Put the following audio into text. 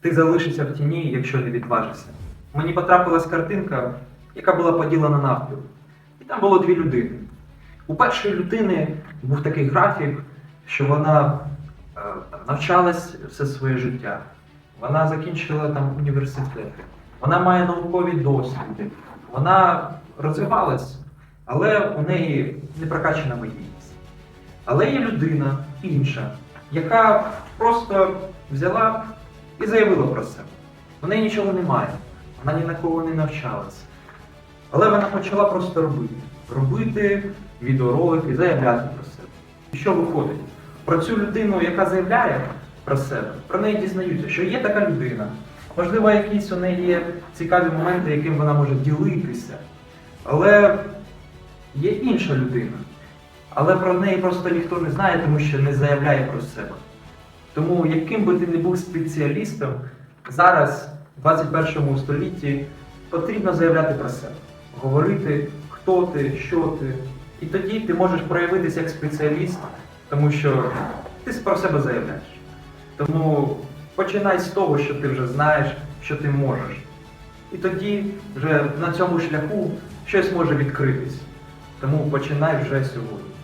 Ти залишишся в тіні, якщо не відважишся. Мені потрапилась картинка, яка була поділена навпіл. І там було дві людини. У першої людини був такий графік, що вона е, навчалась все своє життя. Вона закінчила там університети, вона має наукові досвіди, вона розвивалась, але у неї не прокачана медійність. Але є людина інша, яка просто взяла і заявила про себе. У неї нічого немає, вона ні на кого не навчалась. Але вона почала просто робити. Робити відеоролики, заявляти про себе. І що виходить? Про цю людину, яка заявляє про себе, про неї дізнаються, що є така людина. Можливо, якісь у неї є цікаві моменти, яким вона може ділитися. Але є інша людина. Але про неї просто ніхто не знає, тому що не заявляє про себе. Тому, яким би ти не був спеціалістом, зараз, в 21 столітті, потрібно заявляти про себе, говорити, хто ти, що ти. І тоді ти можеш проявитися як спеціаліст, тому що ти про себе заявляєш. Тому починай з того, що ти вже знаєш, що ти можеш. І тоді вже на цьому шляху щось може відкритись. Тому починай вже сьогодні.